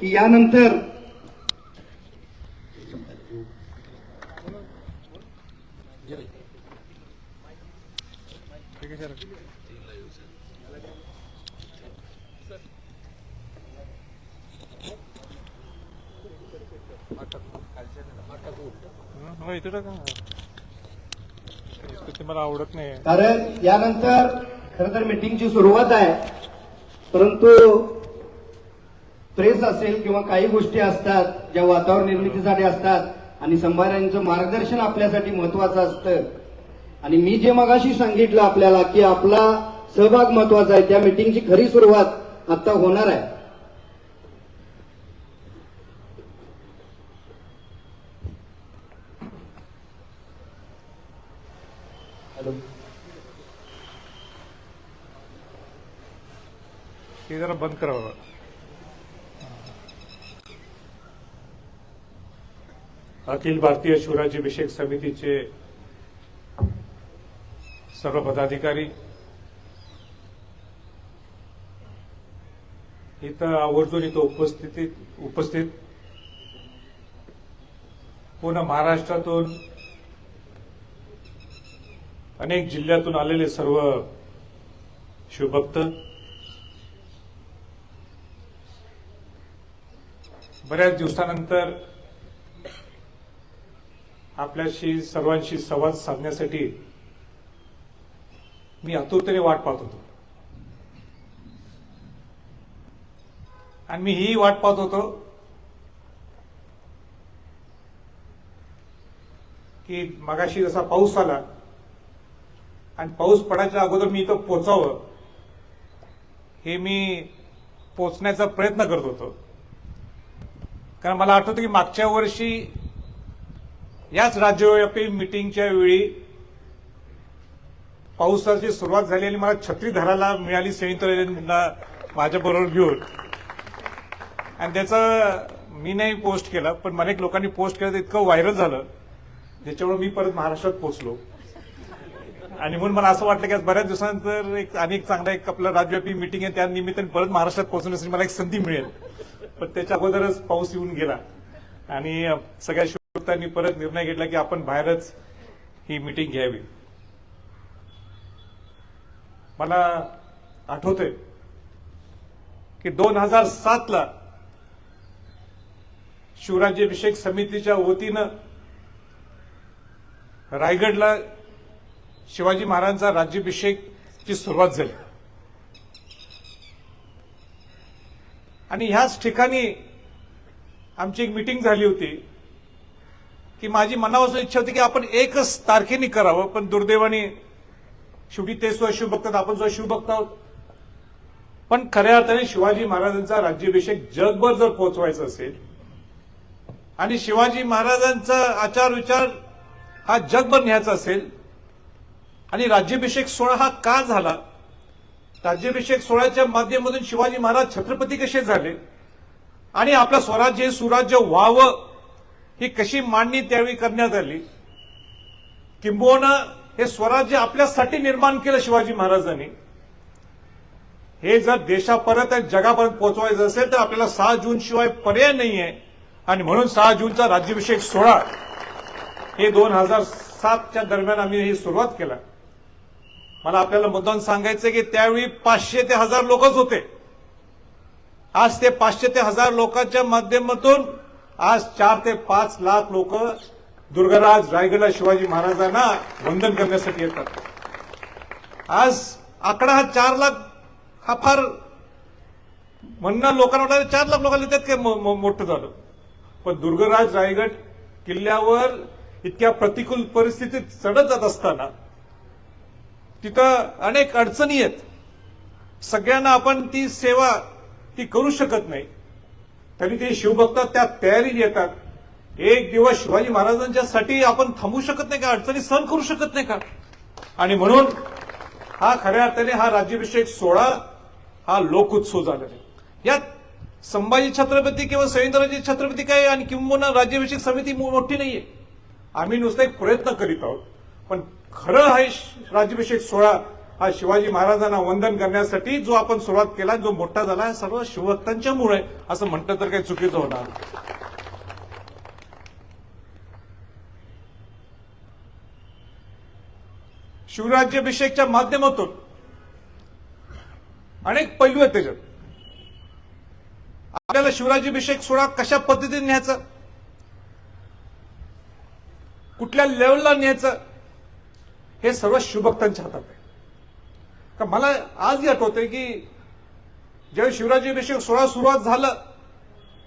की यानंतर हो इथं टाका. ते मला आवडत नाही. कारण यानंतर खर तर मिटिंगची सुरुवात आहे. परंतु प्रेस असेल किंवा काही गोष्टी असतात ज्या वातावरण निर्मितीसाठी असतात आणि संभाऱ्यांचं मार्गदर्शन आपल्यासाठी महत्वाचं असतं. आणि मी जे मगाशी सांगितलं आपल्याला की आपला सहभाग महत्त्वाचा आहे. त्या मिटिंगची खरी सुरुवात आता होणार आहे. ते जरा बंद करावं अखिल भारतीय शिवराज्याभिषेक समितीचे सर्व पदाधिकारी. इथं आवर्जून इथं उपस्थितीत उपस्थित पूर्ण महाराष्ट्रातून अनेक जिल्ह्यातून आलेले सर्व शिवभक्त बऱ्याच दिवसानंतर आपल्याशी सर्वांशी संवाद साधण्यासाठी मी आतुरतेने वाट पाहत होतो. आणि मी ही वाट पाहत होतो की मगाशी जसा पाऊस आला आणि पाऊस पडायच्या अगोदर मी इथं पोचावं हे मी पोचण्याचा प्रयत्न करत होतो. कारण मला आठवतं की मागच्या वर्षी याच राज्यव्यापी मिटिंगच्या वेळी पावसाची सुरुवात झाली आणि मला छत्री धरायला मिळाली संयुक्तला माझ्याबरोबर घेऊन. आणि त्याचं मी नाही पोस्ट केलं पण अनेक लोकांनी पोस्ट केलं तर इतकं व्हायरल झालं ज्याच्यामुळे मी परत महाराष्ट्रात पोचलो आणि म्हणून मला असं वाटलं की आज बऱ्याच दिवसानंतर एक अनेक चांगला एक आपलं राज्यव्यापी मिटिंग आहे त्या निमित्ताने परत महाराष्ट्रात पोहोचण्यासाठी मला एक संधी मिळेल. पण त्याच्या अगोदरच पाऊस येऊन गेला. आणि सगळ्या शिवभक्तांनी परत निर्णय घेतला की आपण बाहेरच ही मिटिंग घ्यावी. मला आठवतंय की दोन हजार सातला शिवराज्याभिषेक समितीच्या वतीनं रायगडला शिवाजी महाराजांचा राज्याभिषेकची सुरुवात झाली. आणि ह्याच ठिकाणी आमची एक मिटिंग झाली होती की माझी मनापासून इच्छा होती की आपण एकच तारखेने करावं पण दुर्दैवाने शेवटी ते सुद्धा शिव बघतात आपण सुद्धा शिवभक्त आहोत. पण खऱ्या अर्थाने शिवाजी महाराजांचा राज्याभिषेक जगभर जर पोहोचवायचा असेल आणि शिवाजी महाराजांचा आचार विचार हा जगभर न्यायचा असेल आणि राज्याभिषेक सोहळा हा का झाला राज्याभिषेक सोहळ्याच्या माध्यमातून शिवाजी महाराज छत्रपती कसे झाले? आणि आपलं स्वराज्य हे सुराज्य व्हावं ही कशी मांडणी त्यावेळी करण्यात आली? किंबहुना हे स्वराज्य आपल्यासाठी निर्माण केलं शिवाजी महाराजांनी. हे जर देशापर्यंत आणि जगापर्यंत पोहोचवायचं असेल तर आपल्याला सहा जून शिवाय पर्याय नाही आहे आणि म्हणून सहा जूनचा राज्याभिषेक सोहळा हे दोन हजार सातच्या दरम्यान आम्ही ही सुरुवात केला. मला आपल्याला मुद्दाम सांगायचं की त्यावेळी पाचशे ते हजार लोकच होते. आज ते पाचशे ते हजार लोकांच्या माध्यमातून आज चार ते पाच लाख लोक दुर्गराज रायगडला शिवाजी महाराजांना वंदन करण्यासाठी येतात. आज आकडा हा चार लाख हा फार म्हणणं लोकांना वाटलं चार लाख लोकांना त्यात काय मोठं झालं. पण दुर्गराज रायगड किल्ल्यावर इतक्या प्रतिकूल परिस्थितीत चढत जात असताना तिथं अनेक अडचणी आहेत. सगळ्यांना आपण ती सेवा ती करू शकत नाही. तरी ते शिवभक्त त्या तयारीत येतात एक दिवस शिवाजी महाराजांच्यासाठी आपण थांबू शकत नाही का? अडचणी सहन करू शकत नाही का? आणि म्हणून हा खऱ्या अर्थाने हा राज्याभिषेक सोहळा हा लोकोत्सव झालेला आहे. यात संभाजी छत्रपती किंवा संयुक्तराजे छत्रपती काय आणि किंबहुना राज्याभिषेक समिती मोठी नाहीये. आम्ही नुसतं एक प्रयत्न करीत आहोत. पण खरं हा राज्याभिषेक सोहळा हा शिवाजी महाराजांना वंदन करण्यासाठी जो आपण सुरुवात केला जो मोठा झाला आहे सर्व शिवभक्तांच्यामुळे असं म्हटलं तर काही चुकीचं होणार. शिवराज्याभिषेकच्या माध्यमातून अनेक पैलू आहेत त्याच्यात. आपल्याला शिवराज्याभिषेक सोहळा कशा पद्धतीने न्यायचा? कुठल्या लेवलला न्यायचं? हे सर्व शिवभक्तांच्या हातात आहे. का मला आज आठवतंय की ज्यावेळी शिवराज्याभिषेक सोहळा सुरुवात झाला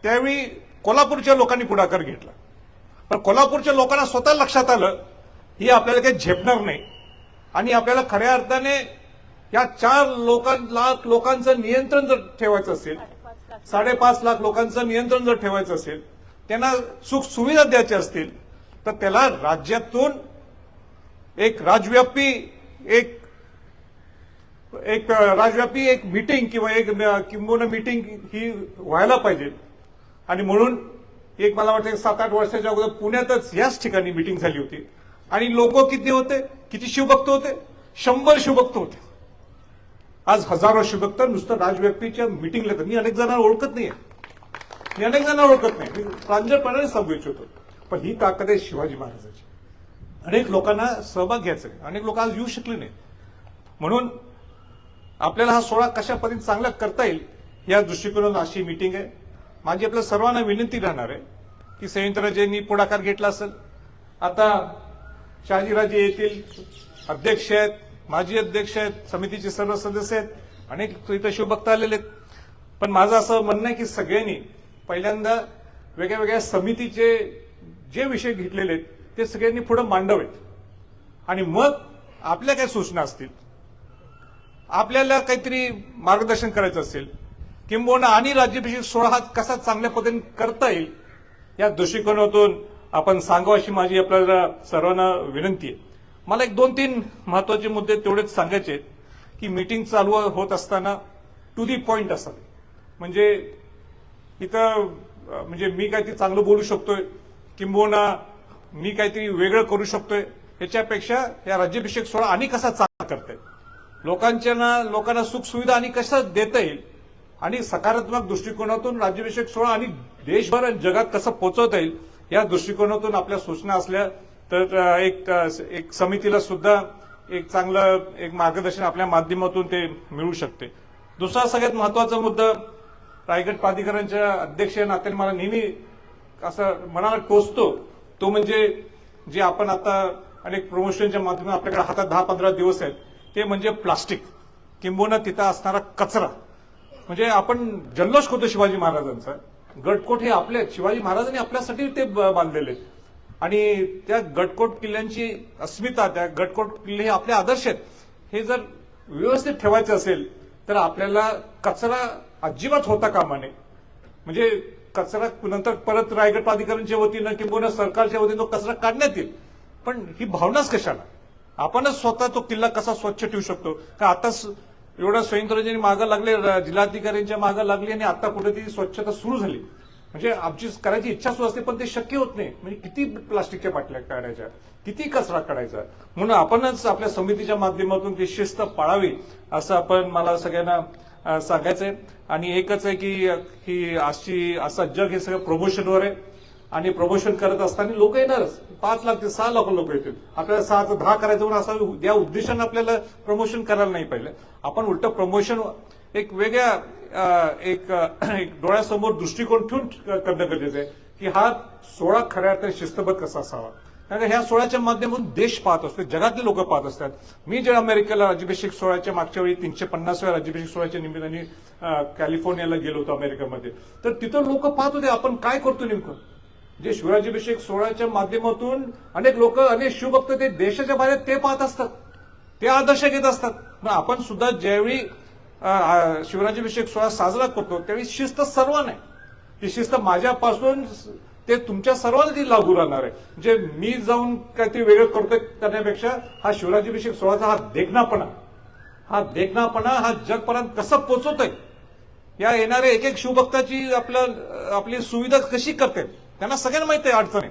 त्यावेळी कोल्हापूरच्या लोकांनी पुढाकार घेतला. पण कोल्हापूरच्या लोकांना स्वतः लक्षात आलं ही आपल्याला काही झेपणार नाही. आणि आपल्याला खऱ्या अर्थाने या चार लोकां लाख लोकांचं नियंत्रण जर ठेवायचं असेल साडेपाच लाख लोकांचं नियंत्रण जर ठेवायचं असेल त्यांना सुख सुविधा द्यायच्या असतील तर त्याला राज्यातून एक राजव्यापी एक एक राजव्यापी एक मीटिंग किंवा एक किंबहुना मीटिंग ही व्हायला पाहिजे. आणि म्हणून एक मला वाटतं सात आठ वर्षाच्या अगोदर पुण्यातच याच ठिकाणी मीटिंग झाली होती. आणि लोक किती होते? किती शिवभक्त होते? शंभर शिवभक्त होते. आज हजारो शिवभक्त नुसतं राजव्यापीच्या मीटिंगला येतात. मी अनेक जणांना ओळखत नाहीये. मी अनेक जणांना ओळखत नाही. मी प्रांजळपणाने सांगू इच्छितो. पण ही ताकद आहे शिवाजी महाराजांची. अनेक लोकांना सहभाग घ्यायचा आहे. अनेक लोक आज येऊ शकले नाही म्हणून आपल्याला हा सोहळा कशा पद्धतीने चांगला करता येईल या दृष्टिकोनातून अशी मीटिंग आहे. माझी आपल्या सर्वांना विनंती राहणार आहे की संयुक्तराजेंनी पुढाकार घेतला असेल. आता शहाजीराजे येथील अध्यक्ष आहेत माजी अध्यक्ष आहेत समितीचे सर्व सदस्य आहेत. अनेक इथं शिवभक्त आलेले आहेत. पण माझं असं म्हणणं आहे की सगळ्यांनी पहिल्यांदा वेगळ्या वेगळ्या समितीचे जे विषय घेतलेले आहेत ते सगळ्यांनी पुढे मांडावेत. आणि मग आपल्या काय सूचना असतील आपल्याला काहीतरी मार्गदर्शन करायचं असेल किंबहुना आणि राज्याभिषेक सोहळा हा कसा चांगल्या पद्धतीने करता येईल या दृष्टिकोनातून आपण सांगावं अशी माझी आपल्याला सर्वांना विनंती आहे. मला एक दोन तीन महत्त्वाचे मुद्दे तेवढेच सांगायचे आहेत की मीटिंग चालू होत असताना टू दी पॉइंट असावे म्हणजे इथं म्हणजे मी काहीतरी चांगलं बोलू शकतोय किंबहुना मी काहीतरी वेगळं करू शकतोय. याच्यापेक्षा या राज्याभिषेक सोहळा आणि कसा चांगला करता येईल? लोकांच्या ना लोकांना सुख सुविधा आणि कसं देता येईल? आणि सकारात्मक दृष्टिकोनातून राज्याभिषेक सोहळा आणि देशभर आणि जगात कसं पोहोचवता येईल या दृष्टिकोनातून आपल्या सूचना असल्या तर एक एक समितीला सुद्धा एक चांगलं एक मार्गदर्शन आपल्या माध्यमातून ते मिळू शकते. दुसरा सगळ्यात महत्त्वाचा मुद्दा रायगड प्राधिकरणच्या अध्यक्ष नात्याने मला नेहमी असं मनाला टोचतो तो म्हणजे जे आपण आता अनेक प्रमोशनच्या माध्यमातून आपल्याकडे हातात दहा पंधरा दिवस आहेत ते म्हणजे प्लास्टिक. किंबोनं तिथं असणारा कचरा. म्हणजे आपण जल्लोष करतो शिवाजी महाराजांचा. गडकोट हे आपले शिवाजी महाराजांनी आपल्यासाठी ते ब- बांधलेले आहेत. आणि त्या गडकोट किल्ल्यांची अस्मिता त्या गडकोट किल्ले हे आपले आदर्श आहेत. हे जर व्यवस्थित ठेवायचं असेल तर आपल्याला कचरा अजिबात होता कामा नये. म्हणजे कचरा नंतर परत रायगड प्राधिकरणच्या वतीनं किंबहुना सरकारच्या वतीनं तो कचरा काढण्यात येईल. पण ही भावनाच कशाला? आपणच स्वतः तो किल्ला कसा स्वच्छ ठेवू शकतो? का आता एवढं संयुक्तराजांनी मागं लागले जिल्हाधिकाऱ्यांच्या मागं लागली आणि आता कुठेतरी स्वच्छता सुरू झाली. म्हणजे आमची करायची इच्छा सुरू असते पण ते शक्य होत नाही. म्हणजे किती प्लास्टिकच्या बाटल्या काढायच्या किती कचरा काढायचा? म्हणून आपणच आपल्या समितीच्या माध्यमातून ती शिस्त पाळावी असं आपण मला सगळ्यांना सांगायचंय. आणि एकच आहे की ही आजची असा जग हे सगळं प्रमोशनवर आहे. आणि प्रमोशन करत असताना लोक येणारच. पाच लाख ते सहा लाख लोक येतील. आपल्याला सहाचं दहा करायचं म्हणून असा या उद्देशानं आपल्याला प्रमोशन करायला नाही पाहिजे आपण उलट प्रमोशन एक वेगळ्या एक एक डोळ्यासमोर दृष्टिकोन ठेवून करणं गरजेचं आहे. की हा सोहळा खऱ्या अर्थाने शिस्तबद्ध कसा असावा? कारण ह्या सोहळ्याच्या माध्यमातून देश पाहत असतो जगातले लोक पाहत असतात. मी जेव्हा अमेरिकेला राज्याभिषेक सोहळ्याच्या मागच्या वेळी तीनशे पन्नासव्या राज्याभिषेक सोहळ्याच्या निमित्ताने कॅलिफोर्नियाला गेलो होतो अमेरिकेमध्ये. तर तिथं लोक पाहत होते आपण काय करतो नेमकं? जे शिवराज्याभिषेक सोहळ्याच्या माध्यमातून अनेक लोक अनेक शिवभक्त ते देशाच्या बाहेर ते पाहत असतात. ते आदर्श घेत असतात. मग आपण सुद्धा ज्यावेळी शिवराज्याभिषेक सोहळा साजरा करतो. त्यावेळी शिस्त सर्वांना आहे. ही शिस्त माझ्यापासून ते तुमच्या सर्वांना ती लागू राहणार आहे. जे मी जाऊन काहीतरी वेगळं करतोय करण्यापेक्षा हा शिवराज्याभिषेक सोहळाचा हा देखणापणा हा देखणापणा हा जगपर्यंत कसं पोचवतोय? या येणाऱ्या एक एक शिवभक्ताची आपलं आपली सुविधा कशी करते? त्यांना सगळ्यांना माहिती आहे अडचण आहे.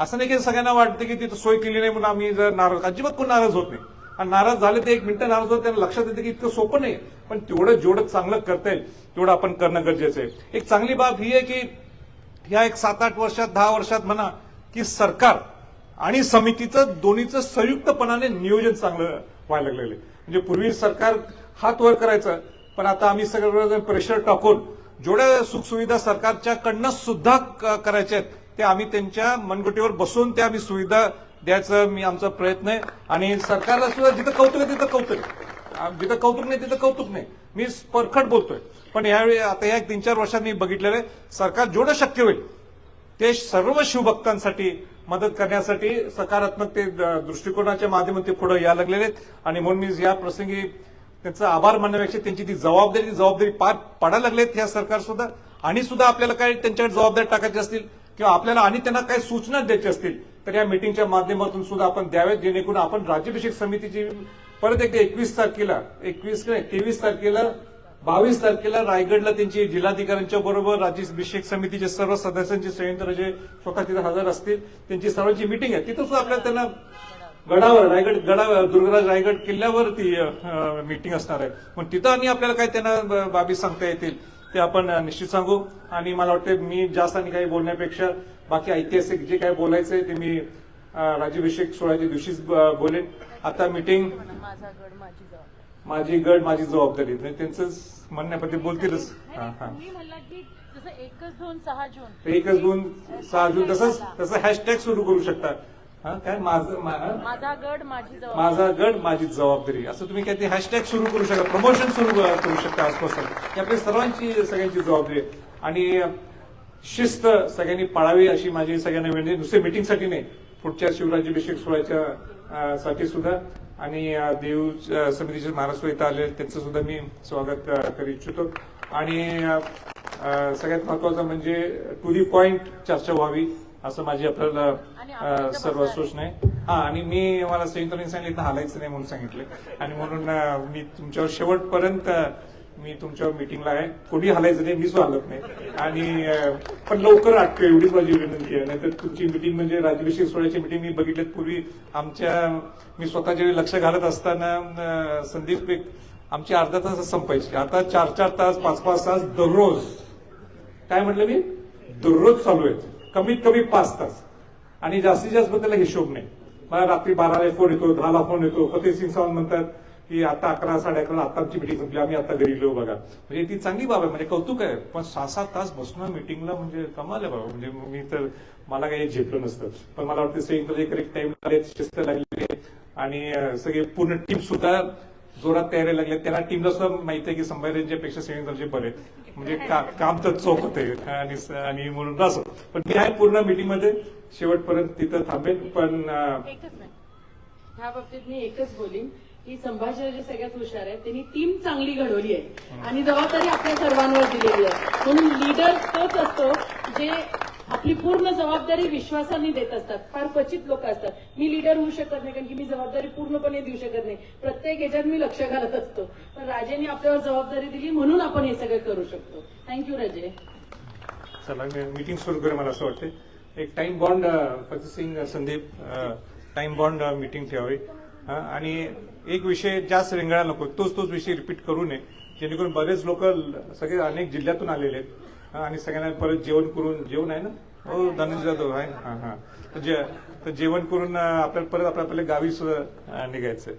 असं नाही की सगळ्यांना वाटतं की तिथं सोय केली नाही म्हणून आम्ही जर नाराज अजिबात कोण नाराज होत नाही. आणि नाराज झाले ते एक मिनिटं नाराज होतं त्यांना लक्षात येतं की इतकं सोपं नाही. पण तेवढं जेवढं चांगलं करता येईल तेवढं आपण करणं गरजेचं आहे. एक चांगली बाब ही आहे की ह्या एक सात आठ वर्षात दहा वर्षात म्हणा की सरकार आणि समितीचं दोन्हीचं संयुक्तपणाने नियोजन चांगलं व्हायला लागलेलं आहे. म्हणजे पूर्वी सरकार हात वर करायचं पण आता आम्ही सगळं प्रेशर टाकून जेवढ्या सुखसुविधा सरकारच्याकडनं सुद्धा क- करायच्या आहेत ते आम्ही त्यांच्या मनगुटीवर बसून त्या आम्ही सुविधा द्यायचं मी आमचा प्रयत्न आहे. आणि सरकारला सुद्धा जिथं कौतुक आहे तिथं कौतुक. जिथं कौतुक नाही तिथं कौतुक नाही. मी परखट बोलतोय. पण यावेळी आता या तीन चार वर्षात मी बघितलेलं आहे सरकार जेवढं शक्य होईल ते सर्व शिवभक्तांसाठी मदत करण्यासाठी सकारात्मक ते द- दृष्टिकोनाच्या माध्यमातून ते पुढे यायला लागलेले आहेत. आणि म्हणून मी या प्रसंगी त्यांचा आभार मानण्यापेक्षा त्यांची ती जबाबदारी जबाबदारी पार पाडायला लागलेत ह्या सरकार सुद्धा. आणि सुद्धा आपल्याला काही त्यांच्याकडे जबाबदारी टाकायची असतील किंवा आपल्याला आणि त्यांना काही सूचना द्यायची असतील तर या मिटिंगच्या माध्यमातून सुद्धा आपण द्यावेत जेणेकरून आपण राज्याभिषेक समितीची परत एकदा एकवीस तारखेला एकवीस तेवीस तारखेला बावीस तारखेला रायगडला त्यांची जिल्हाधिकाऱ्यांच्या बरोबर राज्याभिषेक समितीचे सर्व सदस्यांचे संयुक्त जे स्वतः तिथे हजर असतील त्यांची सर्वांची मिटिंग आहे. तिथं सुद्धा आपल्याला त्यांना गडावर रायगड गडावर दुर्गराज रायगड किल्ल्यावर ती मिटिंग असणार आहे. पण तिथं आणि आपल्याला काय त्यांना बाबी सांगता येतील? ते आपण निश्चित सांगू. आणि मला वाटतं मी जास्त आणि काही बोलण्यापेक्षा बाकी ऐतिहासिक जे काही बोलायचंय ते मी राज्याभिषेक सोहळ्याच्या दिवशीच बोलेन. आता मिटिंग माझा गड माझी जबाबदारी. माझी गड माझी जबाबदारी म्हणजे त्यांचं म्हणण्यापती बोलतीलच. हा हा. एकच दोन सहा जून. तर एकच दोन सहा जून तसंच तसं हॅशटॅग सुरू करू शकता. काय माझं माझा गड माझी जबाबदारी. माझा गड माझी जबाबदारी. असं तुम्ही काय ते हॅशटॅग सुरू करू शकता प्रमोशन सुरू करू शकता आजपासून. ही आपली सर्वांची सगळ्यांची जबाबदारी आहे. आणि शिस्त सगळ्यांनी पाळावी अशी माझी सगळ्यांना विनंती. नुसते मिटिंगसाठी नाही पुढच्या शिवराज्याभिषेक सोहळ्याच्या साठी सुद्धा. आणि देव समितीचे महाराष्ट्र इथं आले त्यांचं सुद्धा मी स्वागत करू इच्छितो. आणि सगळ्यात महत्वाचं म्हणजे टू दी पॉइंट चर्चा व्हावी. असं माझी आपल्याला सर्व. सूचना आहे. हा आणि मी मला संयुक्तने सांगितलं हालायचं नाही म्हणून सांगितलं. आणि म्हणून मी तुमच्यावर शेवटपर्यंत मी तुमच्यावर मिटिंगला आहे. कोणी हलायचं नाही मीच हलत नाही. आणि पण लवकर आटतो एवढीच माझी विनंती आहे. नाहीतर तुमची मिटिंग म्हणजे राज्याभिषेक सोहळ्याची मिटिंग मी बघितल्यात पूर्वी. आमच्या मी स्वतः ज्यावेळी लक्ष घालत असताना संदीप आमची अर्धा तास संपायची. आता चार चार तास पाच पाच तास दररोज. काय म्हटलं मी? दररोज चालू आहे कमीत कमी पाच तास. आणि जास्तीत जास्त त्याला हिशोब नाही. मला रात्री बाराला फोन येतो दहाला फोन येतो. फतेह सिंग सावंत म्हणतात की आता अकरा साडे अकरा आता आमची मिटिंग संपली आम्ही आता घरी गेलो बघा. म्हणजे ती चांगली बाब आहे. म्हणजे कौतुक आहे. पण सहा सात तास बसून मिटिंगला म्हणजे कमाल आहे बाबा. म्हणजे मी तर मला काही झेपलं नसतं. पण मला वाटतं संयुक्त करेक्ट टाइम शिस्त लागलेली आहे आणि सगळे पूर्ण टीम सुद्धा जोरात तयारी लागल्या त्यांना टीमला सुद्धा माहिती आहे की संभाजीच्या पेक्षा संयुक्तचे बरे. म्हणजे का- काम तर चोख होते. आणि आणि म्हणून असं पण मी आहे पूर्ण मीटिंगमध्ये. शेवटपर्यंत तिथं थांबेल पण ह्या बाबतीत मी एकच बोलीन की संभाजीराजे सगळ्यात हुशार आहे त्यांनी टीम चांगली घडवली आहे. आणि जबाबदारी आपल्या सर्वांवर दिलेली आहे. म्हणून लीडर तोच असतो जे आपली पूर्ण जबाबदारी विश्वासाने देत असतात. फार क्वचित लोक असतात. मी लीडर होऊ शकत नाही कारण की मी जबाबदारी पूर्णपणे देऊ शकत नाही. प्रत्येक याच्यात मी लक्ष घालत असतो. पण राजेंनी आपल्यावर जबाबदारी दिली म्हणून आपण हे सगळं करू शकतो. थँक्यू राजे. चला मीटिंग सुरू करू मला असं वाटतं एक time bound Fateh Singh Sandeep time bound meeting ठेवावी. आणि एक विषय जास्त रिंगाळा नको. तोच तोच विषय रिपीट करू नये. जेणेकरून बरेच लोक सगळे अनेक जिल्ह्यातून आलेले आहेत. आणि सगळ्यांना परत जेवण करून जेवण आहे ना? हो धनुष जाधव आहे हा हा. जे- तर जेवण करून आपल्याला परत आपल्या आपल्या गावी सुद्धा निघायचं